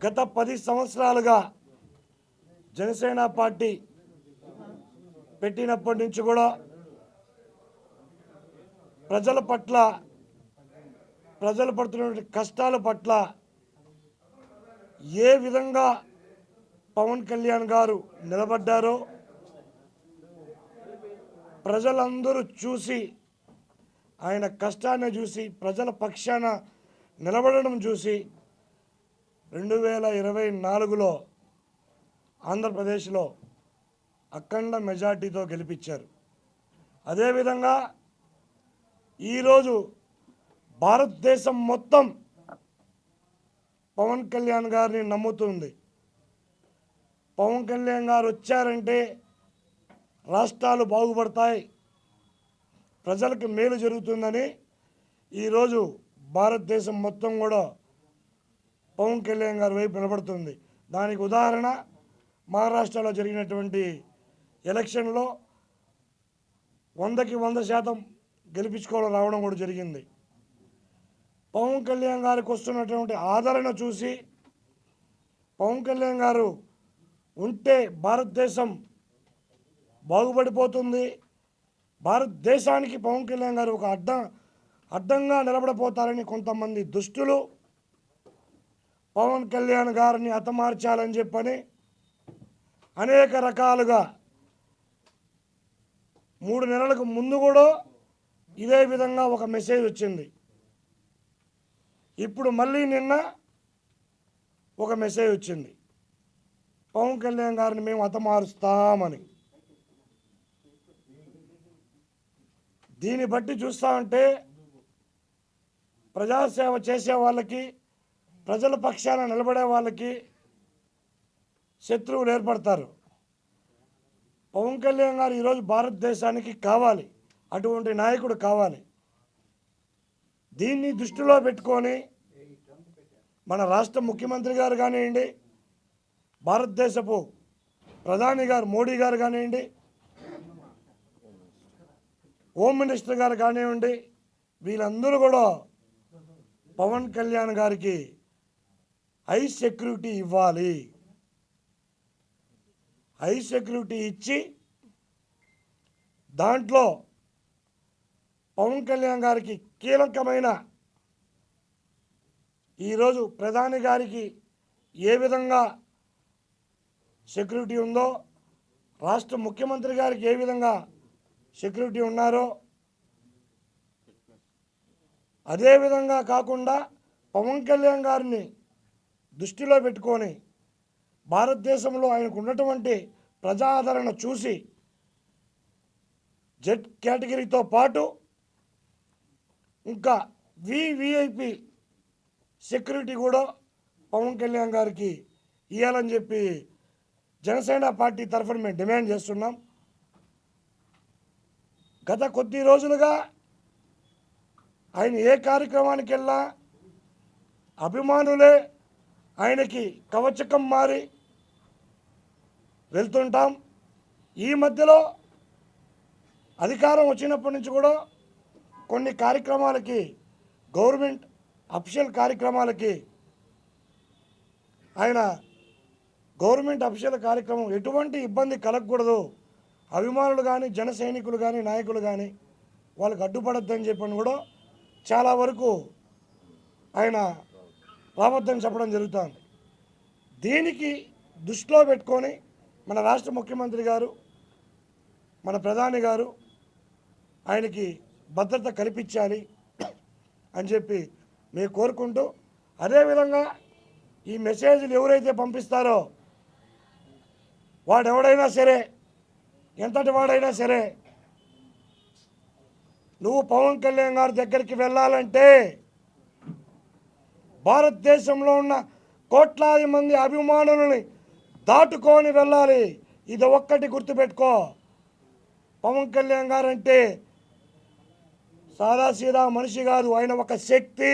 గత పది సంవత్సరాలుగా జనసేన పార్టీ పెట్టినప్పటి నుంచి కూడా ప్రజల పట్ల ప్రజలు పడుతున్నటువంటి కష్టాల పట్ల ఏ విధంగా పవన్ కళ్యాణ్ గారు నిలబడ్డారో ప్రజలందరూ చూసి ఆయన కష్టాన్ని చూసి ప్రజల పక్షాన నిలబడడం చూసి రెండు వేల ఇరవై నాలుగులో ఆంధ్రప్రదేశ్లో అఖండ మెజార్టీతో గెలిపించారు. అదేవిధంగా ఈరోజు భారతదేశం మొత్తం పవన్ కళ్యాణ్ గారిని నమ్ముతుంది. పవన్ కళ్యాణ్ గారు వచ్చారంటే రాష్ట్రాలు బాగుపడతాయి ప్రజలకు మేలు జరుగుతుందని ఈరోజు భారతదేశం మొత్తం కూడా పవన్ కళ్యాణ్ గారి వైపు నిలబడుతుంది. దానికి ఉదాహరణ మహారాష్ట్రలో జరిగినటువంటి ఎలక్షన్లో వందకి వంద శాతం గెలిపించుకోవడం రావడం కూడా జరిగింది. పవన్ కళ్యాణ్ గారికి వస్తున్నటువంటి ఆదరణ చూసి పవన్ కళ్యాణ్ గారు ఉంటే భారతదేశం బాగుపడిపోతుంది. భారతదేశానికి పవన్ కళ్యాణ్ గారు ఒక అడ్డం అడ్డంగా నిలబడిపోతారని కొంతమంది దుష్టులు పవన్ కళ్యాణ్ గారిని హతమార్చాలని చెప్పని అనేక రకాలుగా మూడు నెలలకు ముందు కూడా ఇదే విధంగా ఒక మెసేజ్ వచ్చింది. ఇప్పుడు మళ్ళీ నిన్న ఒక మెసేజ్ వచ్చింది. పవన్ కళ్యాణ్ గారిని మేము హతమారుస్తామని. దీన్ని బట్టి చూస్తామంటే ప్రజాసేవ చేసే వాళ్ళకి ప్రజల పక్షాన నిలబడే వాళ్ళకి శత్రువులు ఏర్పడతారు. పవన్ కళ్యాణ్ గారు ఈరోజు భారతదేశానికి కావాలి. అటువంటి నాయకుడు కావాలి. దీన్ని దృష్టిలో పెట్టుకొని మన రాష్ట్ర ముఖ్యమంత్రి గారు కానివ్వండి భారతదేశపు ప్రధాని గారు మోడీ గారు కానివ్వండి హోమ్ మినిస్టర్ గారు కానివ్వండి వీళ్ళందరూ కూడా పవన్ కళ్యాణ్ గారికి హై సెక్యూరిటీ ఇవ్వాలి. హై సెక్యూరిటీ ఇచ్చి దాంట్లో పవన్ కళ్యాణ్ గారికి కీలకమైన ఈరోజు ప్రధాని గారికి ఏ విధంగా సెక్యూరిటీ ఉందో రాష్ట్ర ముఖ్యమంత్రి గారికి ఏ విధంగా సెక్యూరిటీ ఉన్నారో అదేవిధంగా కాకుండా పవన్ కళ్యాణ్ గారిని దృష్టిలో పెట్టుకొని భారతదేశంలో ఆయనకు ఉన్నటువంటి ప్రజాదరణ చూసి జెడ్ కేటగిరీతో పాటు ఇంకా వివిఐపి సెక్యూరిటీ కూడా పవన్ కళ్యాణ్ గారికి ఇవ్వాలని చెప్పి జనసేన పార్టీ తరఫున మేము డిమాండ్ చేస్తున్నాం. గత కొద్ది రోజులుగా ఆయన ఏ కార్యక్రమానికి వెళ్ళా అభిమానులే ఆయనకి కవచకం మారి వెళ్తుంటాం. ఈ మధ్యలో అధికారం వచ్చినప్పటి నుంచి కూడా కొన్ని కార్యక్రమాలకి గవర్నమెంట్ అఫిషియల్ కార్యక్రమాలకి ఆయన గవర్నమెంట్ అఫిషియల్ కార్యక్రమం ఎటువంటి ఇబ్బంది కలగకూడదు. అభిమానులు కానీ జన సైనికులు కానీ నాయకులు కానీ వాళ్ళకి అడ్డుపడద్దని చెప్పని కూడా చాలా వరకు ఆయన రావద్దని చెప్పడం జరుగుతుంది. దీనికి దృష్టిలో పెట్టుకొని మన రాష్ట్ర ముఖ్యమంత్రి గారు మన ప్రధాని గారు ఆయనకి భద్రత కల్పించాలి అని చెప్పి మేము కోరుకుంటూ అదేవిధంగా ఈ మెసేజ్లు ఎవరైతే పంపిస్తారో వాడెవడైనా సరే ఎంతటి వాడైనా సరే నువ్వు పవన్ కళ్యాణ్ గారి దగ్గరికి వెళ్ళాలంటే భారతదేశంలో ఉన్న కోట్లాది మంది అభిమానులని దాటుకొని వెళ్ళాలి. ఇది ఒక్కటి గుర్తుపెట్టుకో. పవన్ కళ్యాణ్ గారు అంటే సాదాసీదా మనిషి కాదు ఆయన ఒక శక్తి.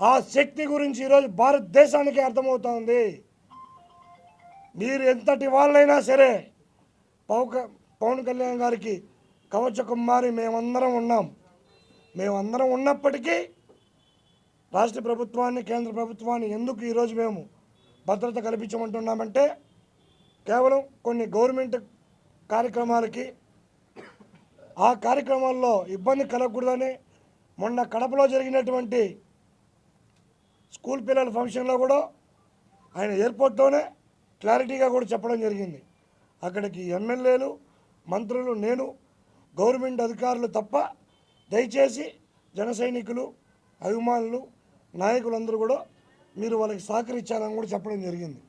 ఆ శక్తి గురించి ఈరోజు భారతదేశానికి అర్థమవుతోంది. మీరు ఎంతటి వాళ్ళైనా సరే పవన్ పవన్ కళ్యాణ్ గారికి కవచ కుమారి మేమందరం ఉన్నాం. మేమందరం ఉన్నప్పటికీ రాష్ట్ర ప్రభుత్వాన్ని కేంద్ర ప్రభుత్వాన్ని ఎందుకు ఈరోజు మేము భద్రత కల్పించమంటున్నామంటే కేవలం కొన్ని గవర్నమెంట్ కార్యక్రమాలకి ఆ కార్యక్రమాల్లో ఇబ్బంది కలగకూడదని మొన్న కడపలో జరిగినటువంటి స్కూల్ పిల్లల ఫంక్షన్లో కూడా ఆయన ఎయిర్పోర్ట్లోనే క్లారిటీగా కూడా చెప్పడం జరిగింది. అక్కడికి ఎమ్మెల్యేలు మంత్రులు నేను గవర్నమెంట్ అధికారులు తప్ప దయచేసి జన సైనికులు అభిమానులు నాయకులందరూ కూడా మీరు వాళ్ళకి సహకరించాలని కూడా చెప్పడం జరిగింది.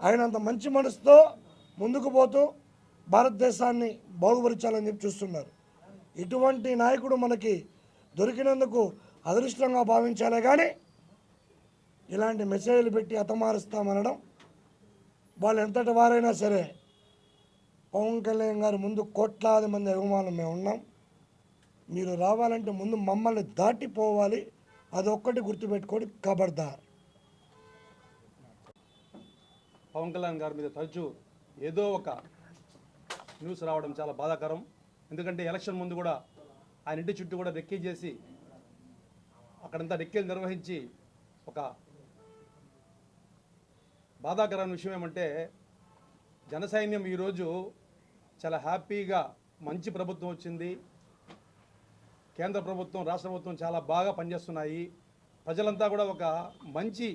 ఆయన అంత మంచి మనసుతో ముందుకు పోతూ భారతదేశాన్ని బాగుపరచాలని చెప్పి చూస్తున్నారు. ఇటువంటి నాయకుడు మనకి దొరికినందుకు అదృష్టంగా భావించాలే కానీ ఇలాంటి మెసేజ్లు పెట్టి అతమారుస్తామనడం వాళ్ళు ఎంతటి వారైనా సరే పవన్ కళ్యాణ్ గారు ముందు కోట్లాది మంది అభిమానులు మేము ఉన్నాం మీరు రావాలంటే ముందు మమ్మల్ని దాటిపోవాలి. అదొక్కటి గుర్తుపెట్టుకోండి కబర్దార్ పవన్ కళ్యాణ్ గారి మీద తరచూ ఏదో ఒక న్యూస్ రావడం చాలా బాధాకరం. ఎందుకంటే ఎలక్షన్ ముందు కూడా ఆయన ఇంటి చుట్టూ కూడా రెక్కీ చేసి అక్కడంతా రెక్కీలు నిర్వహించి ఒక బాధాకరమైన విషయం ఏమంటే జనసైన్యం ఈరోజు చాలా హ్యాపీగా మంచి ప్రభుత్వం వచ్చింది. కేంద్ర ప్రభుత్వం రాష్ట్ర ప్రభుత్వం చాలా బాగా పనిచేస్తున్నాయి. ప్రజలంతా కూడా ఒక మంచి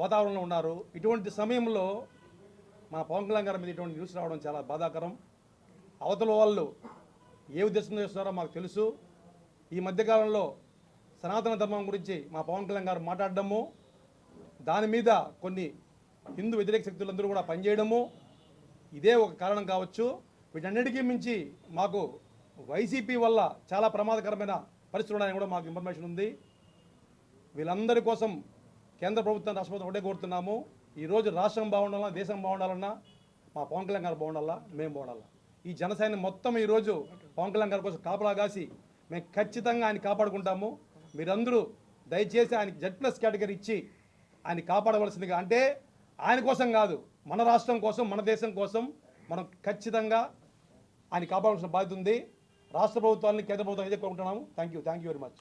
వాతావరణంలో ఉన్నారు. ఇటువంటి సమయంలో మా పవన్ కళ్యాణ్ గారి మీద ఇటువంటి న్యూస్ రావడం చాలా బాధాకరం. అవతల వాళ్ళు ఏ ఉద్దేశంతో చేస్తున్నారో మాకు తెలుసు. ఈ మధ్యకాలంలో సనాతన ధర్మం గురించి మా పవన్ కళ్యాణ్ గారు మాట్లాడడము దాని మీద కొన్ని హిందూ వ్యతిరేక శక్తులందరూ కూడా పనిచేయడము ఇదే ఒక కారణం కావచ్చు. వీటన్నిటికీ మించి మాకు వైసీపీ వల్ల చాలా ప్రమాదకరమైన పరిస్థితులు ఉన్నాయని కూడా మాకు ఇన్ఫర్మేషన్ ఉంది. వీళ్ళందరి కోసం కేంద్ర ప్రభుత్వం రాష్ట్ర ప్రభుత్వం ఒకటే కోరుతున్నాము. ఈరోజు రాష్ట్రం బాగుండాలన్నా దేశం బాగుండాలన్నా మా పవన్ కళ్యాణ్ గారు బాగుండాలా మేము బాగుండాలా? ఈ జనసైన్యం మొత్తం ఈరోజు పవన్ కళ్యాణ్ గారి కోసం కాపలా కాసి మేము ఖచ్చితంగా ఆయన కాపాడుకుంటాము. మీరందరూ దయచేసి ఆయనకి జెడ్ ప్లస్ కేటగిరీ ఇచ్చి ఆయన కాపాడవలసిందిగా అంటే ఆయన కోసం కాదు మన రాష్ట్రం కోసం మన దేశం కోసం మనం ఖచ్చితంగా ఆయన కాపాడాల్సిన బాధ్యత ఉంది. రాష్ట్ర ప్రభుత్వాన్ని కేంద్ర ప్రభుత్వం అయితే కోరుకుంటున్నాము. Thank you thank you very much